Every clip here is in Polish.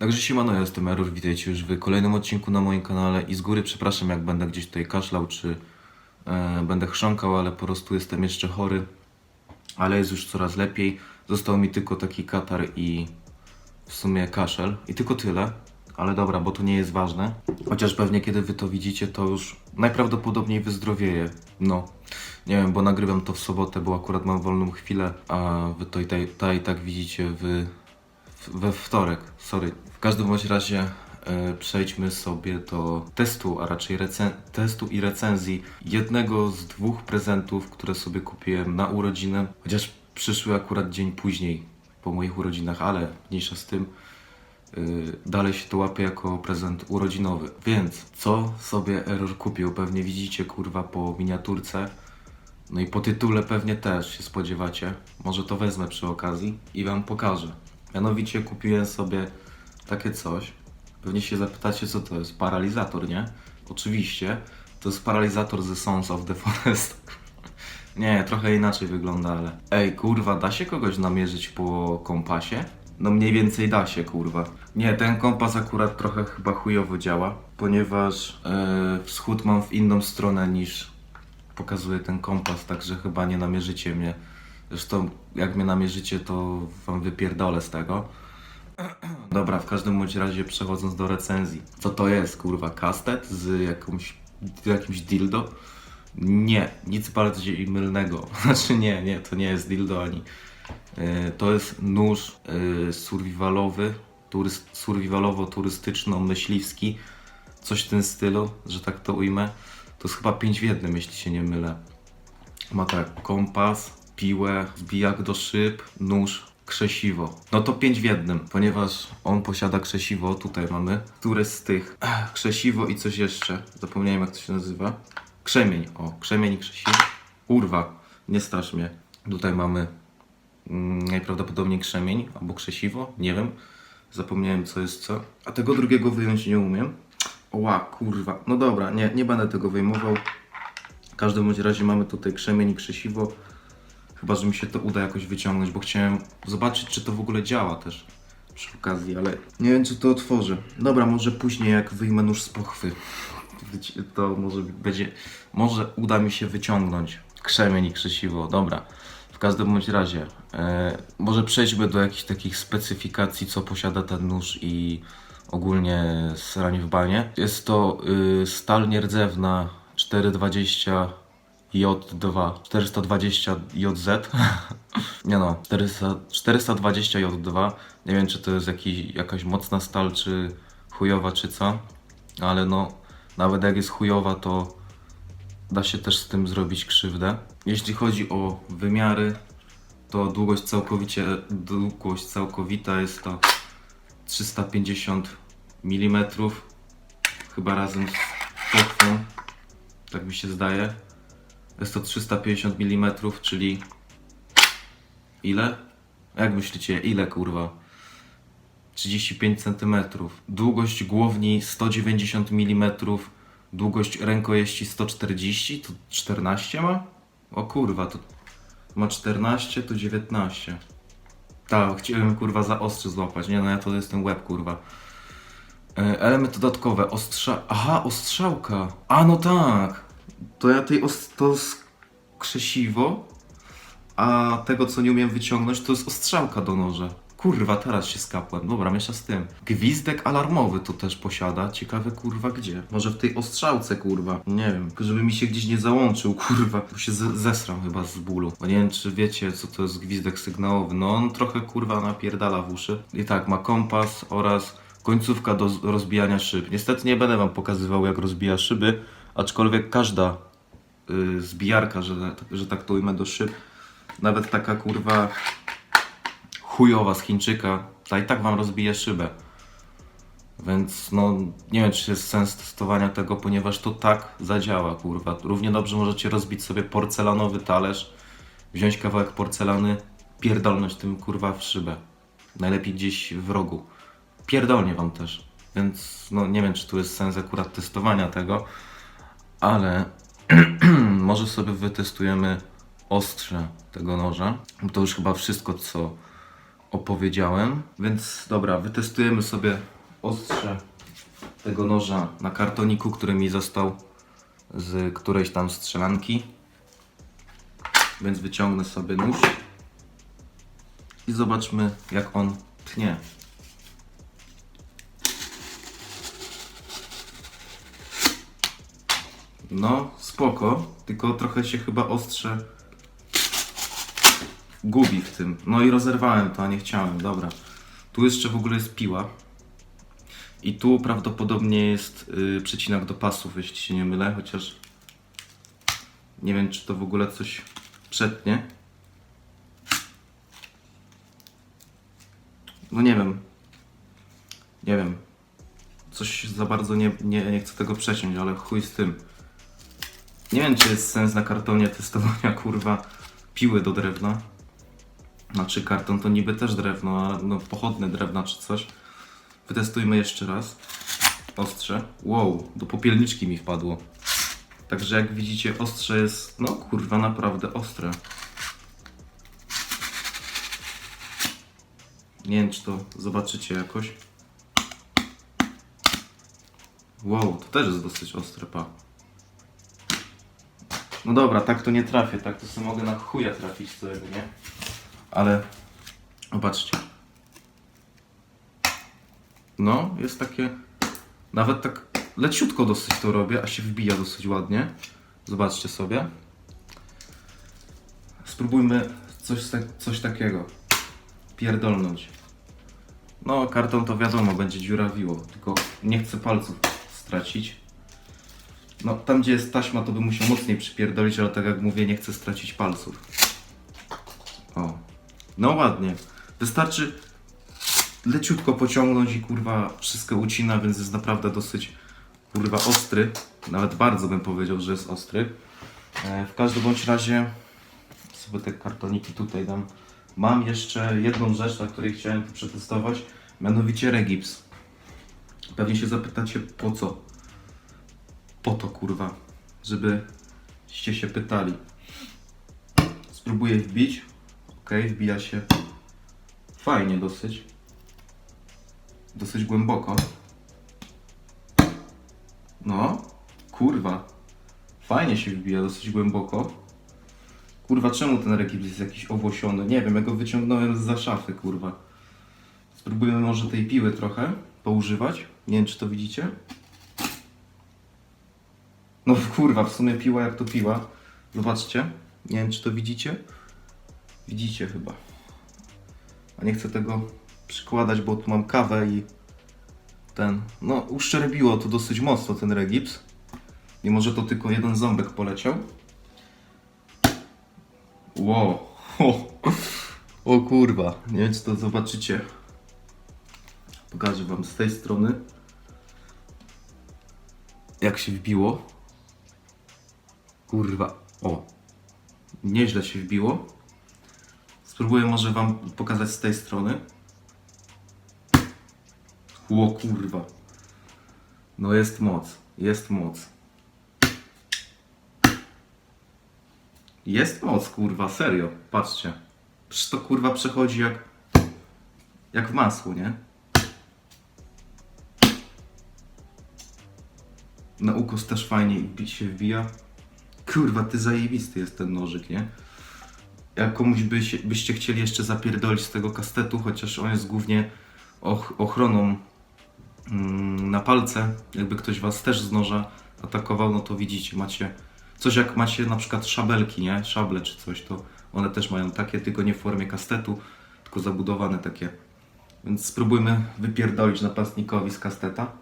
Także siemano, ja jestem Error, witajcie już w kolejnym odcinku na moim kanale i z góry przepraszam jak będę gdzieś tutaj kaszlał czy e, będę chrząkał, ale po prostu jestem jeszcze chory, ale jest już coraz lepiej. Został mi tylko taki katar i w sumie kaszel i tylko tyle, ale dobra, bo to nie jest ważne. Chociaż pewnie kiedy wy to widzicie, to już najprawdopodobniej wyzdrowieję. No, nie wiem, bo nagrywam to w sobotę, bo akurat mam wolną chwilę, a wy to i tak, ta i tak widzicie w, we wtorek. Sorry. W każdym bądź razie e, przejdźmy sobie do testu, a raczej testu i recenzji jednego z dwóch prezentów, które sobie kupiłem na urodziny, chociaż przyszły akurat dzień później po moich urodzinach, ale mniejsza z tym. Yy, dalej się to łapie jako prezent urodzinowy. Więc co sobie Error kupił? Pewnie widzicie kurwa po miniaturce. No i po tytule pewnie też się spodziewacie. Może to wezmę przy okazji i wam pokażę. Mianowicie kupiłem sobie takie coś. Pewnie się zapytacie co to jest. Paralizator, nie? Oczywiście. To jest paralizator ze Sons of the Forest. Nie, trochę inaczej wygląda, ale. Ej, kurwa, da się kogoś namierzyć po kompasie? No mniej więcej da się, kurwa. Nie, ten kompas akurat trochę chyba chujowo działa, ponieważ e, wschód mam w inną stronę niż pokazuje ten kompas, także chyba nie namierzycie mnie. Zresztą jak mnie namierzycie, to wam wypierdolę z tego. Dobra, w każdym bądź razie przechodząc do recenzji. Co to jest, kurwa, kastet z jakąś, jakimś dildo? Nie, nic bardziej mylnego. Znaczy nie, nie, to nie jest dildo ani. Yy, to jest nóż yy, survivalowy, turyst, survivalowo-turystyczno-myśliwski. Coś w tym stylu, że tak to ujmę. To jest chyba 5 w jednym, jeśli się nie mylę. Ma tak kompas, piłę, zbijak do szyb, nóż, krzesiwo. No to 5 w jednym, ponieważ on posiada krzesiwo, tutaj mamy. Które z tych? Krzesiwo i coś jeszcze. Zapomniałem jak to się nazywa. Krzemień, o, krzemień i krzesiwo. Kurwa, nie strasz mnie. Tutaj mamy mm, najprawdopodobniej krzemień albo krzesiwo, nie wiem. Zapomniałem co jest co. A tego drugiego wyjąć nie umiem. Oła, kurwa. No dobra, nie, nie będę tego wyjmował. W każdym razie mamy tutaj krzemień i krzesiwo. Chyba, że mi się to uda jakoś wyciągnąć, bo chciałem zobaczyć, czy to w ogóle działa też przy okazji, ale nie wiem, czy to otworzę. Dobra, może później, jak wyjmę nóż z pochwy, to może będzie, może uda mi się wyciągnąć krzemień i krzesiwo. Dobra, w każdym bądź razie, e, może przejdźmy do jakichś takich specyfikacji, co posiada ten nóż i ogólnie sranie w banie. Jest to y, stal nierdzewna 420 J2, 420 JZ. Nie no, 400, 420 J2. Nie wiem, czy to jest jakiś, jakaś mocna stal, czy chujowa, czy co. Ale no, nawet jak jest chujowa, to da się też z tym zrobić krzywdę. Jeśli chodzi o wymiary, to długość całkowicie, długość całkowita jest to 350 mm. Chyba razem z pochwą. Tak mi się zdaje. Jest to 350 mm, czyli ile? Jak myślicie, ile kurwa? 35 cm. Długość głowni 190 mm. Długość rękojeści 140, to 14 ma? O kurwa, to ma 14, to 19. Tak, chciałem kurwa za ostrzy złapać. Nie no, ja to jestem łeb kurwa. E, Elementy dodatkowe, ostrza... Aha, ostrzałka. A no tak. To ja tej os... to jest krzesiwo, a tego co nie umiem wyciągnąć to jest ostrzałka do noża. Kurwa, teraz się skapłem. Dobra, miesza z tym. Gwizdek alarmowy to też posiada. Ciekawe kurwa gdzie. Może w tej ostrzałce kurwa. Nie wiem. Żeby mi się gdzieś nie załączył kurwa. Bo się z- zesram chyba z bólu. Bo nie wiem czy wiecie co to jest gwizdek sygnałowy. No on trochę kurwa napierdala w uszy. I tak, ma kompas oraz końcówka do z- rozbijania szyb. Niestety nie będę wam pokazywał jak rozbija szyby. Aczkolwiek każda y, zbijarka, że, że tak to ujmę do szyb. Nawet taka kurwa chujowa z Chińczyka, ta i tak wam rozbije szybę. Więc no nie wiem czy jest sens testowania tego, ponieważ to tak zadziała, kurwa. Równie dobrze możecie rozbić sobie porcelanowy talerz, wziąć kawałek porcelany, pierdolnąć tym kurwa w szybę. Najlepiej gdzieś w rogu. Pierdolnie wam też. Więc no nie wiem czy tu jest sens akurat testowania tego, ale może sobie wytestujemy ostrze tego noża. To już chyba wszystko, co opowiedziałem. Więc dobra, wytestujemy sobie ostrze tego noża na kartoniku, który mi został z którejś tam strzelanki. Więc wyciągnę sobie nóż i zobaczmy jak on tnie. No, spoko, tylko trochę się chyba ostrze gubi w tym. No i rozerwałem to, a nie chciałem, dobra. Tu jeszcze w ogóle jest piła. I tu prawdopodobnie jest y, przecinak do pasów, jeśli się nie mylę, chociaż nie wiem, czy to w ogóle coś przetnie. No nie wiem. Nie wiem. Coś za bardzo nie, nie, nie chcę tego przeciąć, ale chuj z tym. Nie wiem, czy jest sens na kartonie testowania, kurwa, piły do drewna. Znaczy karton to niby też drewno, a no pochodne drewna czy coś. Wytestujmy jeszcze raz. Ostrze. Wow, do popielniczki mi wpadło. Także jak widzicie, ostrze jest, no kurwa, naprawdę ostre. Nie wiem, czy to zobaczycie jakoś. Wow, to też jest dosyć ostre, pa. No dobra, tak to nie trafię, tak to sobie mogę na chuja trafić całego, nie? Ale, zobaczcie. No, jest takie, nawet tak leciutko dosyć to robię, a się wbija dosyć ładnie. Zobaczcie sobie. Spróbujmy coś, tak, coś takiego. Pierdolnąć. No, karton to wiadomo, będzie dziurawiło, tylko nie chcę palców stracić. No, tam gdzie jest taśma, to bym musiał mocniej przypierdolić, ale tak jak mówię, nie chcę stracić palców. O. No ładnie. Wystarczy leciutko pociągnąć i kurwa wszystko ucina, więc jest naprawdę dosyć kurwa ostry. Nawet bardzo bym powiedział, że jest ostry. E, w każdym bądź razie sobie te kartoniki tutaj dam. Mam jeszcze jedną rzecz, na której chciałem to przetestować, mianowicie regips. Pewnie się zapytacie po co? Po to kurwa, żebyście się pytali. Spróbuję wbić. Ok, wbija się fajnie dosyć. Dosyć głęboko. No, kurwa. Fajnie się wbija dosyć głęboko. Kurwa, czemu ten regips jest jakiś owłosiony? Nie wiem, ja go wyciągnąłem za szafy, kurwa. Spróbujemy może tej piły trochę poużywać. Nie wiem, czy to widzicie. No kurwa, w sumie piła jak to piła. Zobaczcie. Nie wiem, czy to widzicie. Widzicie chyba. A nie chcę tego przykładać, bo tu mam kawę i ten. No, uszczerbiło to dosyć mocno ten regips. Mimo, że to tylko jeden ząbek poleciał. Wow. O, o kurwa. Nie wiem, czy to zobaczycie. Pokażę wam z tej strony. Jak się wbiło. Kurwa. O. Nieźle się wbiło. Spróbuję może wam pokazać z tej strony. Ło kurwa. No jest moc. Jest moc. Jest moc, kurwa, serio. Patrzcie. Przecież to kurwa przechodzi jak. jak w masło, nie? Na ukos też fajnie się wbija. Kurwa, ty zajebisty jest ten nożyk, nie? Jak komuś by się, byście chcieli jeszcze zapierdolić z tego kastetu, chociaż on jest głównie och, ochroną mm, na palce, jakby ktoś was też z noża atakował, no to widzicie, macie coś jak macie na przykład szabelki, nie? Szable czy coś, to one też mają takie, tylko nie w formie kastetu, tylko zabudowane takie. Więc spróbujmy wypierdolić napastnikowi z kasteta.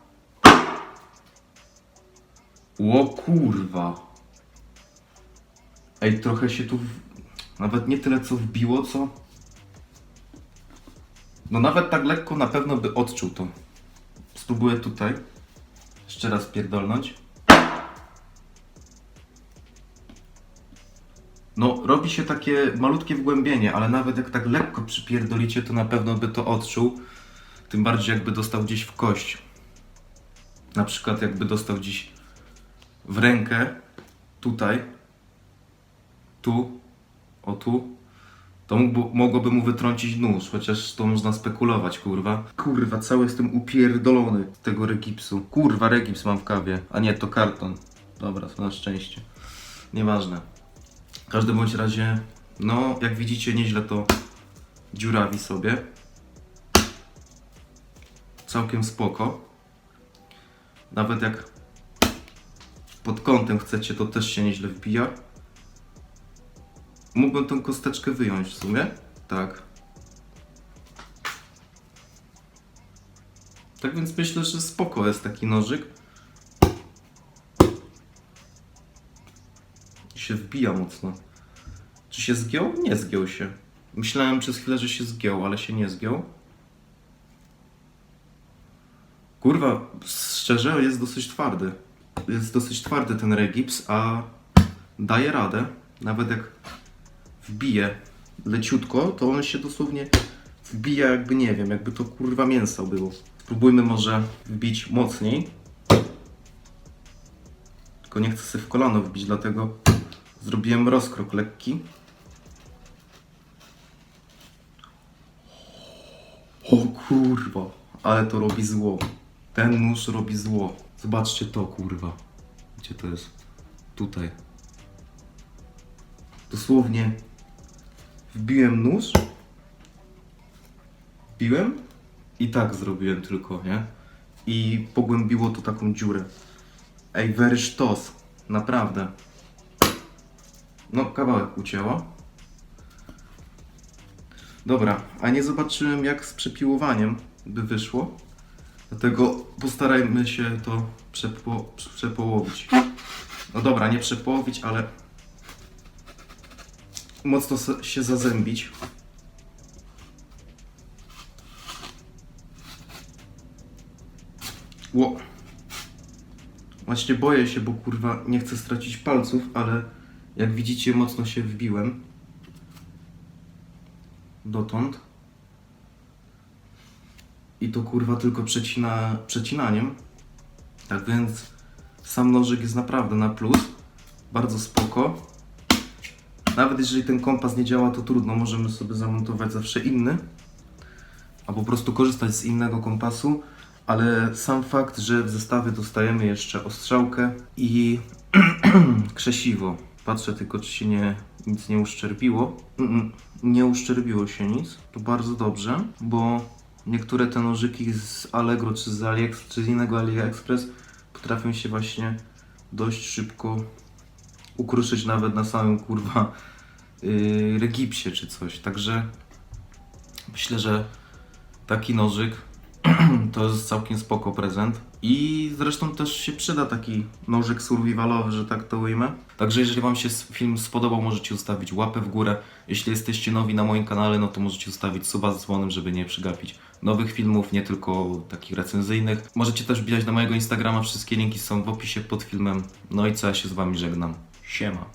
Ło kurwa. Ej, trochę się tu. W... Nawet nie tyle co wbiło, co. No nawet tak lekko na pewno by odczuł to. Spróbuję tutaj. Jeszcze raz pierdolnąć. No, robi się takie malutkie wgłębienie, ale nawet jak tak lekko przypierdolicie, to na pewno by to odczuł. Tym bardziej jakby dostał gdzieś w kość. Na przykład jakby dostał gdzieś w rękę, tutaj, tu, o tu, to mógłby, mogłoby mu wytrącić nóż, chociaż to można spekulować, kurwa. Kurwa, cały jestem upierdolony z tego regipsu. Kurwa, regips mam w kawie, a nie, to karton. Dobra, to na szczęście. Nieważne. W każdym bądź razie, no, jak widzicie, nieźle to dziurawi sobie. Całkiem spoko. Nawet jak pod kątem chcecie, to też się nieźle wbija. Mógłbym tą kosteczkę wyjąć w sumie. Tak. Tak więc myślę, że spoko jest taki nożyk. I się wbija mocno. Czy się zgiął? Nie zgiął się. Myślałem przez chwilę, że się zgiął, ale się nie zgiął. Kurwa, szczerze jest dosyć twardy. Jest dosyć twardy ten regips, a daje radę. Nawet jak wbije leciutko, to on się dosłownie wbija jakby, nie wiem, jakby to kurwa mięso było. Spróbujmy może wbić mocniej. Tylko nie chcę sobie w kolano wbić, dlatego zrobiłem rozkrok lekki. O kurwa, ale to robi zło. Ten nóż robi zło. Zobaczcie to, kurwa. Gdzie to jest? Tutaj. Dosłownie wbiłem nóż. Wbiłem i tak zrobiłem tylko, nie? I pogłębiło to taką dziurę. Ej, very sztos. Naprawdę. No, kawałek ucięło. Dobra, a nie zobaczyłem jak z przepiłowaniem by wyszło. Dlatego postarajmy się to przepo, przepołowić. No dobra, nie przepołowić, ale mocno się zazębić. Ło. Właśnie boję się, bo kurwa nie chcę stracić palców, ale jak widzicie mocno się wbiłem. Dotąd. I to kurwa tylko przecina, przecinaniem. Tak więc sam nożyk jest naprawdę na plus. Bardzo spoko. Nawet jeżeli ten kompas nie działa, to trudno, możemy sobie zamontować zawsze inny. A po prostu korzystać z innego kompasu. Ale sam fakt, że w zestawie dostajemy jeszcze ostrzałkę i krzesiwo. Patrzę tylko, czy się nie, nic nie uszczerbiło. Nie uszczerbiło się nic. To bardzo dobrze, bo niektóre te nożyki z Allegro czy z, AliEx, czy z innego AliExpress potrafią się właśnie dość szybko ukruszyć nawet na samym kurwa yy, regipsie czy coś. Także myślę, że taki nożyk to jest całkiem spoko prezent. I zresztą też się przyda taki nożyk survivalowy, że tak to ujmę. Także jeżeli Wam się film spodobał, możecie ustawić łapę w górę. Jeśli jesteście nowi na moim kanale, no to możecie ustawić suba z dzwonem, żeby nie przegapić nowych filmów, nie tylko takich recenzyjnych. Możecie też wbijać na mojego Instagrama, wszystkie linki są w opisie pod filmem. No i co, ja się z Wami żegnam. Siema.